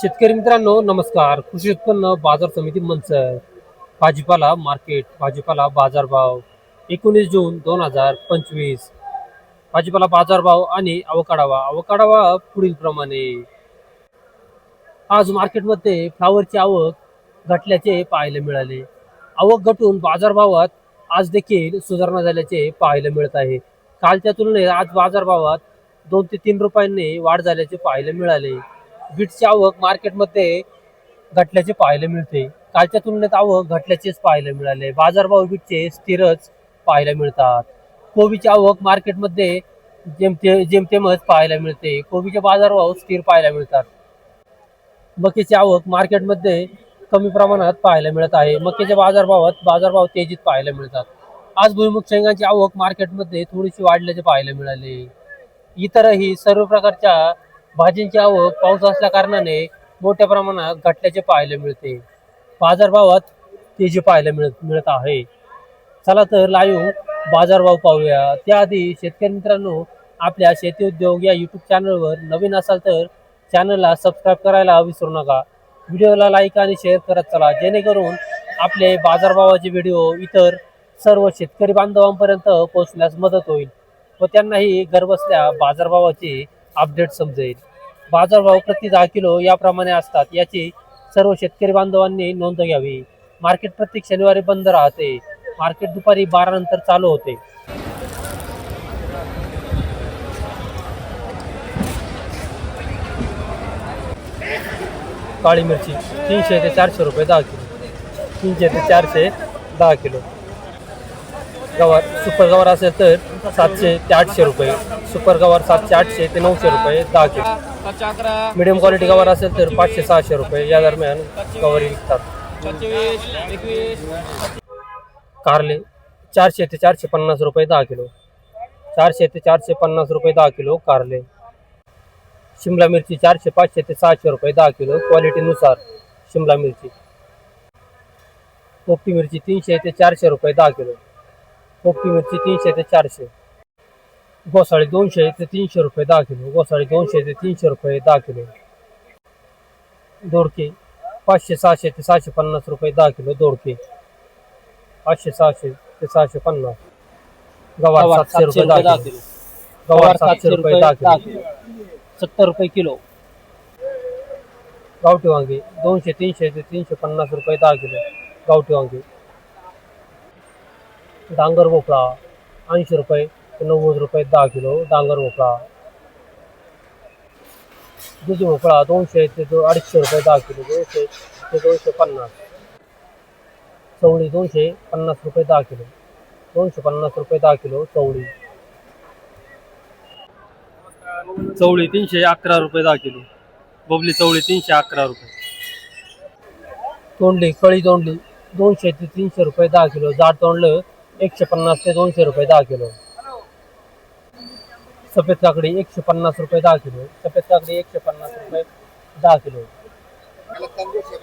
शेतकरी मित्रांनो नमस्कार. कृषी उत्पन्न बाजार समिती मंच भाजीपाला मार्केट भाजीपाला बाजारभाव एकोणीस जून दोन हजार पंचवीस. भाजीपाला बाजारभाव आणि अवकाढावा. अवकाढावा पुढील प्रमाणे. आज मार्केटमध्ये फ्लावरची आवक घटल्याचे पाहायला मिळाले. आवक घटून बाजारभावात आज देखील सुधारणा झाल्याचे पाहायला मिळत आहे. कालच्या तुलनेत आज बाजारभावात दोन ते तीन रुपयांनी वाढ झाल्याचे पाहायला मिळाले. बीटची आवक मार्केटमध्ये घटल्याचे पाहायला मिळते. कालच्या तुलनेत आवक घटल्याचेच पाहायला मिळाले. बाजारभाव बीटचे स्थिरच पाहायला मिळतात. कोबीची आवक मार्केटमध्ये जेमते जेमतेमच पाहायला मिळते. कोबीचे बाजारभाव स्थिर पाहायला मिळतात. मकेची आवक मार्केटमध्ये कमी प्रमाणात पाहायला मिळत आहे. मकेच्या बाजारभावात बाजारभाव तेजीत पाहायला मिळतात. आज भुईमुग शेंगांची आवक मार्केटमध्ये थोडीशी वाढल्याचे पाहायला मिळाले. इतरही सर्व प्रकारच्या भाज्यांची आवक पाऊस असल्या कारणाने मोठ्या प्रमाणात घटल्याचे पाहायला मिळते. बाजारभावात तेजी पाहायला मिळत मिळत आहे. चला तर लाईव्ह बाजारभाव पाहूया. त्याआधी शेतकरी मित्रांनो आपल्या शेती उद्योग या यूट्यूब चॅनलवर नवीन असाल तर चॅनलला सबस्क्राईब करायला विसरू नका. व्हिडिओला लाईक आणि शेअर करत चला. जेणेकरून आपले बाजारभावाचे व्हिडिओ इतर सर्व शेतकरी बांधवांपर्यंत पोहोचण्यास मदत होईल. व त्यांनाही घरबसल्या बाजारभावाची अपडेट समजेल. बाजारभाव प्रति दहा किलो याप्रमाणे असतात. याची सर्व शेतकरी बांधवांनी नोंद घ्यावी. मार्केट प्रत्येक शनिवारी बंद राहते. मार्केट दुपारी बारा नंतर चालू होते. काळी मिरची तीनशे ते चारशे रुपये दहा किलो. तीनशे ते चारशे दहा किलो. गवार सुपर गवार असेल तर सातशे ते आठशे रुपये. सुपर गवार सातशे आठशे ते नऊशे रुपये दहा किलो. मिडियम क्वालिटी गवार असेल तर पाचशे सहाशे रुपये. या दरम्यान गवारी विकतात. कारले चारशे ते चारशे पन्नास रुपये दहा किलो. चारशे ते चारशे पन्नास रुपये दहा किलो कारले. शिमला मिरची चारशे पाचशे ते सहाशे रुपये दहा किलो. क्वालिटीनुसार शिमला मिरची. पोपटी मिरची तीनशे ते चारशे रुपये दहा किलो. पोपटी मिरची तीनशे ते चारशे गोसाळी दोनशे ते तीनशे रुपये दहा किलो गोसाळी दोनशे ते तीनशे रुपये दहा किलो दोडके पाचशे सहाशे ते सहाशे पन्नास रुपये दहा किलो दोडके पाचशे सहाशे ते सहाशे पन्नास गवार सातशे रुपये दहा किलो गवार सातशे रुपये दहा किलो सत्तर रुपये किलो गावठी वांगे दोनशे तीनशे ते तीनशे पन्नास रुपये दहा किलो गावठी वांगे डांगर भोपळा ऐंशी रुपये ते नव्वद रुपये दहा किलो डांगर भोपळा. दुधी भोपळा दोनशे ते दो अडीचशे रुपये दहा किलो दोनशे ते दोनशे पन्नास. चवळी दोनशे पन्नास रुपये दहा किलो. दोनशे पन्नास रुपये दहा किलो चवळी. चवळी तीनशे अकरा रुपये दहा किलो. बबली चवळी तीनशे अकरा रुपये. तोंडली कळी तोंडली दोनशे ते तीनशे रुपये दहा किलो. जाड तोंडलं एकशे पन्नास ते दोनशे रुपये दहा किलो. सफेद काकडी एकशे पन्नास रुपये दहा किलो. सफेद काकडी एकशे पन्नास रुपये दहा किलो.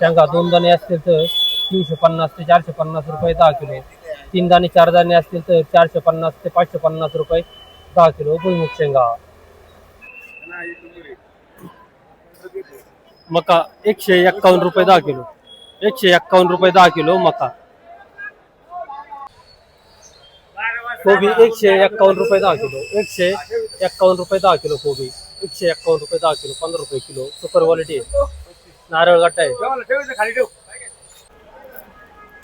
शेंगा दोन दाणे असतील तर तीनशे पन्नास ते चारशे पन्नास रुपये दहा किलो. तीन दाणे चार दाणे असतील तर चारशे पन्नास ते पाचशे पन्नास रुपये दहा किलो भुईमुग शेंगा. मका एकशे एक्कावन्न रुपये दहा किलो. एकशे एक्कावन्न रुपये दहा किलो मका. कोबी एकशे एक्कावन्न रुपये दहा किलो एकशे एक्कावन्न रुपये दहा किलो कोबी एकशे एक्कावन्न रुपये दहा किलो पंधरा रुपये किलो सुपर क्वालिटी आहे. नारळ गट्टा आहे.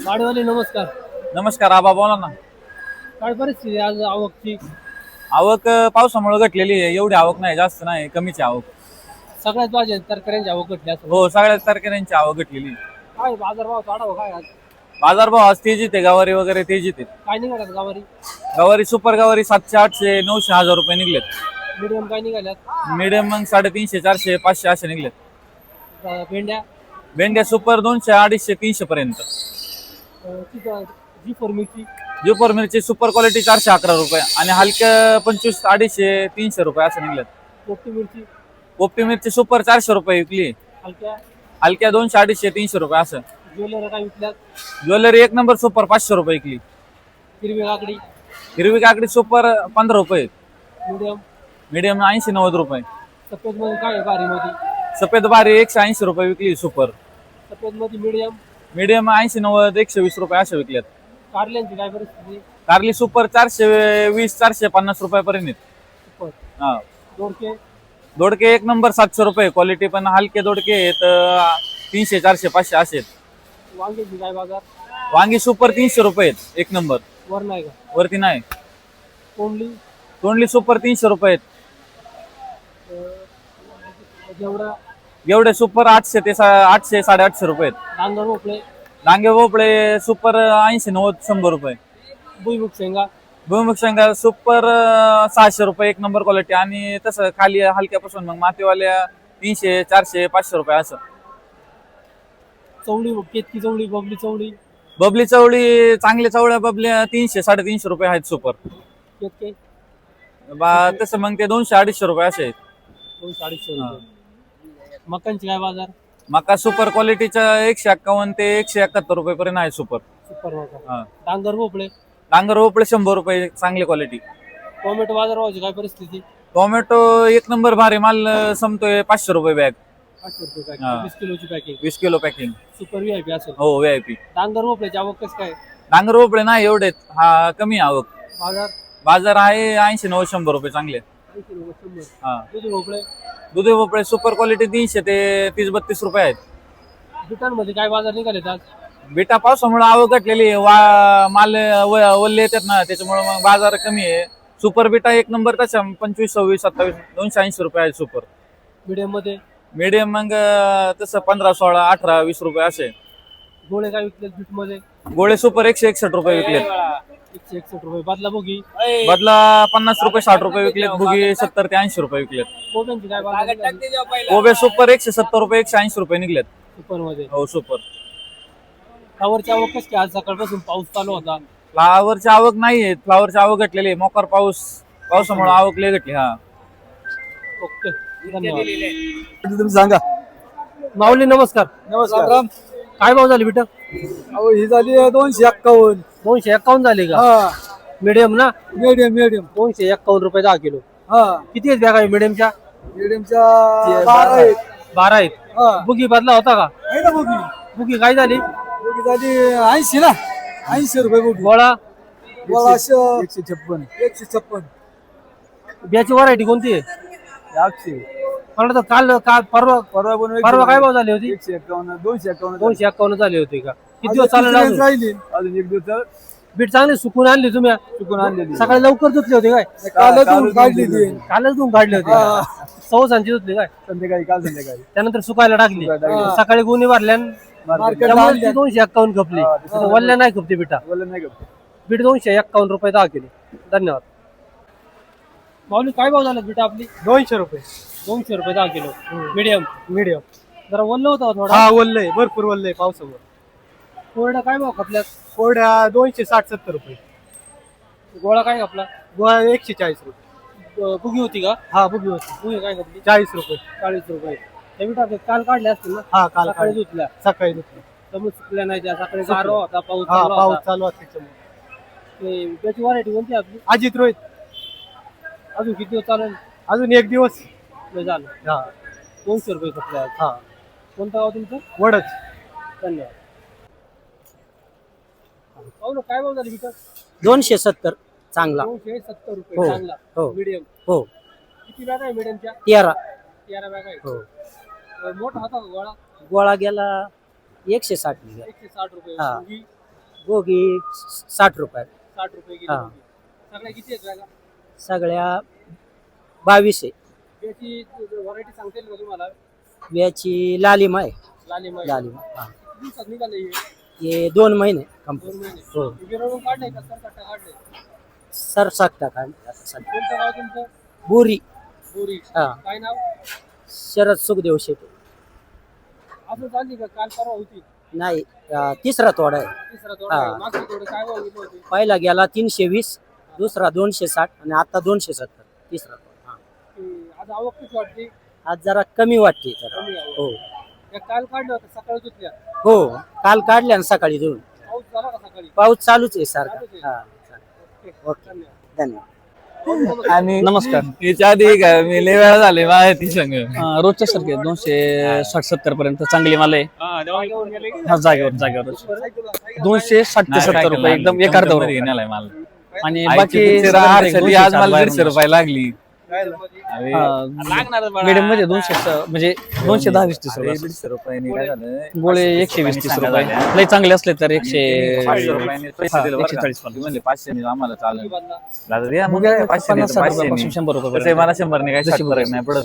गाडीवाले नमस्कार. नमस्कार आबा बोला ना. काय परिस्थिती आज आवकची? आवक अं, पावसामुळे घटलेली आहे. एवढी आवक नाही जास्त नाही कमीची आवक. सगळ्यात भाज्या तरकाऱ्यांची आवक घटली असं हो सगळ्या तरकाऱ्यांची आवक घटलेली आहे. काय बाजारभाव वाढावं काय आज? बाजारभाव आज तेजीत आहे गवारी वगैरे तेजीत आहे. काय निघाल्यात गावारी? गवारी सुपर गवारी सातशे आठशे नऊशे हजार रुपये निघलेत. मिडियम काय निघाल्यात? मिडियम मग साडेतीनशे चारशे पाचशे असे निघलेत. अं, भेंड्या? भेंड्या सुपर दोनशे अडीचशे तीनशे पर्यंत. अं, तिथं जी फोर मिरची. जुपर मिरची सुपर क्वालिटी चारशे अकरा रुपये आणि हलक्या पंचवीस अडीचशे तीनशे रुपये असं निघलेत. पोपटी मिरची. पोपटी मिरची सुपर चारशे रुपये विकली. हलक्या? हलक्या दोनशे अडीचशे तीनशे रुपये असं. ज्वेलरी काय विकल्यात? ज्वेलरी एक नंबर सुपर पाचशे रुपये विकली. हिरवी काकडी. हिरवी काकडी सुपर पंधरा रुपये मिडियम. मिडियम ऐंशी नव्वद रुपये. सफेदमध्ये काय बारी मध्ये? सफेद बारी एकशे ऐंशी रुपये विकली सुपर. सफेदमध्ये मिडियम. मीडियम ऐंशी नव्वद एकशे वीस रुपये अशा विकल्यात. कारल्यांची काय परिस्थिती? कारली सुपर चारशे वीस चारशे पन्नास रुपयापर्यंत आहेत. सुपर. हा. दोडके? दोडके एक नंबर सातशे रुपये. क्वालिटी पण हलके दोडके आहेत अं, तीनशे चारशे पाचशे असे आहेत. काय बाजार. वांगी सुपर तीनशे रुपये आहेत. एक नंबर. वर नाही का? वरती नाही. कोंबडी तोंडली सुपर तीनशे रुपये आहेत. जेवढा एवढे सुपर आठशे ते सा- आठशे साडेआठशे रुपये आहेत. डांगर भोपळे. डांगे भोपळे सुपर ऐंशी नव्वद शंभर रुपये. भुईमुग शेंगा. भुईमुग शेंगा सुपर अं, सहाशे रुपये एक नंबर क्वालिटी आणि तसं खाली हलक्यापासून मग मातीवाल्या तीनशे चारशे पाचशे रुपये असं. चवळी केतकी चवळी बबली चवळी. बबली चवळी चांगल्या चवळ्या बबल्या तीनशे साडेतीनशे रुपये आहेत सुपर केतके बा तसं मग ते दोनशे अडीचशे रुपये असे आहेत. दोनशे अडीचशे रुपये. मकांची काय बाजार? मका सुपर क्वालिटीच्या एकशे एक्कावन्न ते एकशे एकाहत्तर रुपये पर्यंत आहे सुपर सुपर मका हा. डांगर भोपळे? डांगर भोपळे शंभर रुपये चांगली क्वालिटी टोमॅटो बाजारभावाची काय परिस्थिती? टोमॅटो एक नंबर भारी माल अं, संपतोय पाचशे रुपये बॅग रुपये हा. वीस किलोची पॅकिंग वीस kilo packing super V I P असेल. हो व्ही आय पी डांगर भोपळ्याची आवक कसं काय? डांगर भोपळे नाही एवढे हा कमी आवक. बाजार? बाजार आहे ऐंशी नव्वद शंभर रुपये चांगले. ऐंशी रुपये, शंभर. हा. दुधी भोपळे? दुधी भोपळे सुपर क्वालिटी तीनशे ते तीस बत्तीस रुपये आहेत. दुकानमध्ये काय बाजार निघाले आज? बेटा पावसामुळे आवक घटलेली आहे. वा माल व- वल्ले येतात ना त्याच्यामुळे मग बाजार कमी आहे. सुपर बेटा एक नंबर तसा पंचवीस सव्वीस सत्तावीस दोनशे ऐंशी रुपये आहे सुपर मीडियममध्ये? मीडियम मग तसं पंधरा सोळा अठरा वीस रुपये असे. गोळे काय विकले मध्ये गोळे सुपर एकशे एकसष्ट रुपये विकलेत. एकशे एकसष्ट रुपये. बदला बोगी बदला पन्नास रुपये साठ रुपये विकलेत. बुगी सत्तर ते ऐंशी रुपये विकलेत. कोब्यांची काय बाजार कोबे सुपर एकशे सत्तर रुपये एकशे ऐंशी रुपये निघलेत. सुपरमध्ये हो सुपर. फ्लावरची आवक काय आज सकाळपासून पाऊस चालू होता? फ्लावरची आवक नाहीये फ्लावरची आवक घटलेली आहे. मोकार पाऊस पावसामुळे आवक लय घटली हा. ओके. धन्यवाद. तुम्ही सांगा. माऊली नमस्कार. नमस्कार. काय भाव झाले बेटा अहो ही झाली दोनशे एक्कावन्न. दोनशे एक्कावन्न झाले का? हा. मीडियम ना? मीडियम मीडियम दोनशे एक्कावन्न रुपये दहा किलो. हा. किती आहेत बॅग आहे मीडियमच्या मीडियमच्या बारा आहेत. बारा आहेत. हा. बुगी बदला होता का? आहे ना बोगी. बुगी काय झाली? बोगी झाली ऐंशी ना. ऐंशी रुपये बोगी. गोळा? एकशे एकशे छप्पन. एकशे छप्पन. बियाची व्हरायटी कोणती आहे? एकशे मला काल काल परवा परवा पण परवा काय भाव झाली होती? एकशे एक्कावन्न दोनशे एक्कावन्न दोनशे एक्कावन्न झाली होती का? किती दिवस तिसरी अजून राहिली? अजून एक दिवस बीट चांगली सुकून आणली तुम्ही? चुकून आणलेली. सकाळी लवकर धुतली होती काय? कालच धुवून काढली ती कालच धुवून काढली होती. सवसांची धुतली काय? संध्याकाळी काल संध्याकाळी. त्यानंतर सुकायला टाकली. सकाळी गुन्हे भरल्या मार्केटला त्यामुळे आणल्या. ती दोनशे एक्कावन्न खपली. वल्ल्या नाही खपते बिटा. बोललं नाही का बीट दोनशे एक्कावन्न रुपये दहा किलो. धन्यवाद. माऊली काय भाव झाला बीट आपली? दोनशे रुपये. दोनशे रुपये दहा किलो. मीडियम मीडियम जरा वल्ल होता थोडा. हा वल्लय. भरपूर वल्लय पावसामुळे. कोरडा काय भाव खपल्यात? कोरड्या दोनशे साठ सत्तर रुपये. गोळा काय खपला? गोळा एकशे चाळीस रुपये. ब- बुगी होती का? हा बुगी होती. बुगी काय खपली? चाळीस रुपये. चाळीस रुपये. बीट काल काढले असतील ना? हा काल सकाळी. धुतल्या. सकाळी धुतली. त्यामुळे सुकल्या नाही त्या. सकाळी गारवा होता पाऊस हा चालू पाऊस होता. चालू असते त्याच्यामुळे. ते त्याची व्हरायटी कोणती आपली? अजित रोहित. अजून किती दिवस चालेल? अजून एक दिवस. झालं. हा. दोनशे रुपये हा. कोणतं गाव तुमचं? वडच धन्यवाद. पाहू ना काय भाव झाली विकत दोनशे सत्तर. चांगला. दोनशे सत्तर रुपये. हो, चांगला. हो. मीडियम हो. किती बॅग आहे मीडियमच्या तेरा. तेरा बॅग आहे. हो. अं, मोठा होता का गोळा? गोळा गेला एकशे साठ. एकशे साठ रुपये. हा. मुगी गोगी साठ रुपये. साठ रुपये किलो हा. मुगी. सगळ्या किती आहेत बॅगा? सगळ्या बावीस आहे. त्याची व्हरायटी सांगता येईल का तुम्हाला? याची लालिमा आहे. लाली माई लालिमा हा. किती दिवसात निघाले हे हे दोन महिने दोन कंप्लीट महिने. हो. गिरवून काढले का? सर कट्टा काढले सर साठटा काढ आता सध्या. कोणतं गाव तुमचं? बोरी. बोरी. हा. काय नाव? शरद सुखदेव शेटे. असं चालली का? काल परवा होती. नाही अं, तिसरा तोडा आहे. तिसरा हा. काय भाव होते? पहिला गेला तीनशे वीस. दुसरा दोनशे साठ आणि आता दोनशे सत्तर तिसरा हा. ते आज आवक जरा कमी वाटते जरा. कमी आवक हो. त्या काल काढलं होतं सकाळी धुतल्या. हो काल काढल्या ना सकाळी दोन पाऊस झाला का सकाळी? पाऊस चालूच आहे सारखा. चालूच आहे. हा चालेल. ओके. धन्यवाद. धन्यवाद. आणि नमस्कार. याच्या आधी काय मी लय वेळा झाले माहिती संग. अं, रोजच्या सारखे दोनशे साठ सत्तर पर्यंत चांगली माल आहे. हा जागेवर जागेवर. दोनशे साठ ते सत्तर रुपये एकदम एक अर्ध्यावर घेण्याला माल. आणि बाकी आज मला दीडशे रुपये लागली. मिडियममध्ये दोनशे म्हणजे दोनशे दहा वीस तीस रुपये. दीडशे रुपयाने काय झालं? गोळे एकशे वीस तीस रुपये. लय चांगले असले तर एकशे पाचशे रुपयाने पैसे दिले बरं एकशे का. चाळीस ती म्हणले पाचशे नाही आम्हाला चालेल दादा द्या मग मुगे काय पाचशे नाही पन्नास तर साठ पाचशे रुपयापासून नाही. शंभर रुपये तसंही मला शंभर नाही काय नाही पडत.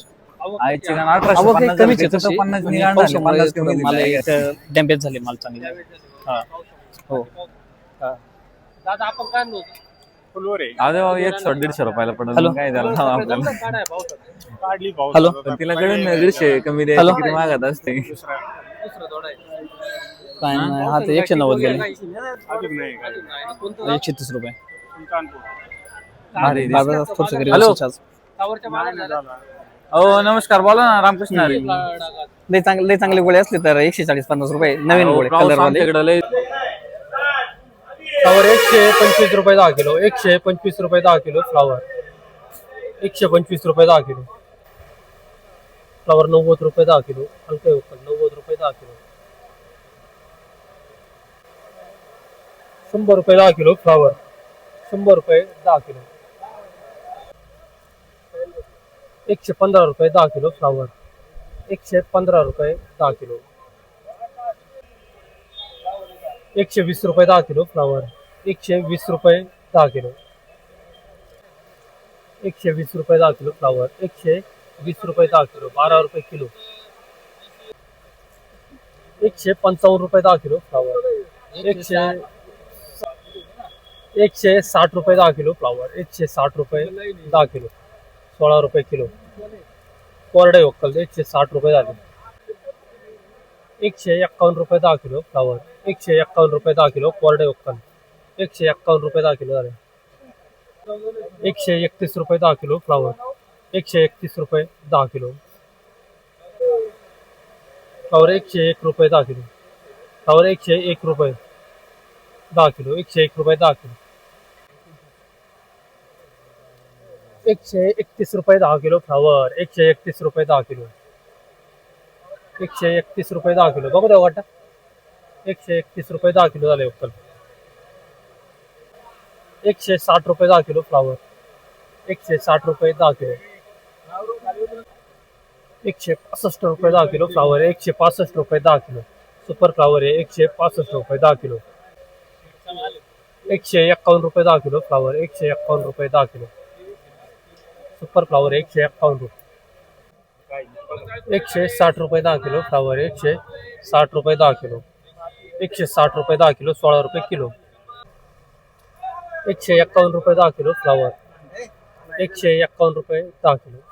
आईची गाणं अठराशे आवक पन्नास कमीच आहे झाली, तशी. पन्नास म्हणजे पन्नास कमी मला दिली. डॅमेज झाले माल चांगले. हा. हो. दादा आपण काय एक शॉट दीडशे रुपयाला पडत हॅलो. काय झालं? आपल्याला. हॅलो. पण तिला कळून नाही, दीडशे कमी द्यायची हॅलो. किती मागत असते. काय नाही हा ते एकशे नव्वद गेले. एकशे तीस रुपये. थोडंसं घरी. बसायचं आज. हो नमस्कार. बोला ना रामकृष्ण लय चांगले लय चांगले गोळे असले तर एकशे चाळीस पन्नास रुपये. नवीन गोळे कलर वाले फ्लावर एकशे पंचवीस रुपये दहा किलो, एकशे पंचवीस रुपये दहा किलो फ्लावर एकशे पंचवीस रुपये दहा किलो. फ्लावर नव्वद रुपये दहा किलो, हलके उकल नव्वद रुपये दहा किलो. शंभर रुपये दहा किलो फ्लावर शंभर रुपये दहा किलो. एकशे पंधरा रुपये दहा किलो फ्लावर एकशे पंधरा रुपये दहा किलो. एकशे वीस रुपये दहा किलो फ्लावर. एकशे वीस रुपये दहा किलो. एकशे वीस रुपये दहा किलो फ्लावर. एकशे वीस रुपये दहा किलो. बारा रुपये किलो. एकशे पंचावन्न रुपये दहा किलो फ्लावर. एकशे एकशे साठ रुपये दहा किलो फ्लावर. एकशे साठ रुपये दहा किलो. सोळा रुपये किलो. कोरडे वक्कल एकशे साठ रुपये झाले. एकशे एक्कावन्न रुपये दहा किलो फ्लावर एकशे एक्कावन्न रुपये दहा किलो कोरडे वक्कल एकशे एक्कावन्न रुपये दहा किलो झाले एकशे एकतीस रुपये दहा किलो फ्लावर एकशे एकतीस रुपये दहा किलो फ्लावर एकशे एक रुपये दहा किलो फ्लावर एकशे एक रुपये दहा किलो एकशे एक रुपये दहा किलो एकशे एकतीस रुपये दहा किलो फ्लावर एकशे एकतीस रुपये दहा किलो एकशे एकतीस रुपये दहा किलो. बघू द्या वाटा. एकशे एकतीस रुपये दहा किलो झाले उक्कल एकशे साठ रुपये दहा किलो फ्लावर. एकशे साठ रुपये दहा किलो. एकशे पासष्ट रुपये दहा किलो फ्लावर एकशे पासष्ट रुपये दहा किलो. सुपर फ्लावर आहे. एकशे पासष्ट रुपये दहा किलो. एकशे एक्कावन्न रुपये दहा किलो फ्लावर एकशे एक्कावन्न रुपये दहा किलो. सुपर फ्लावर एकशे एक्कावन्न रुपये. एकशे साठ रुपये दहा किलो फ्लावर एकशे साठ रुपये दहा किलो. एकशे साठ रुपये दहा किलो सोळा रुपये किलो. एकशे एक्कावन्न रुपये दहा किलो फ्लावर. एकशे एक्कावन्न रुपये दहा किलो.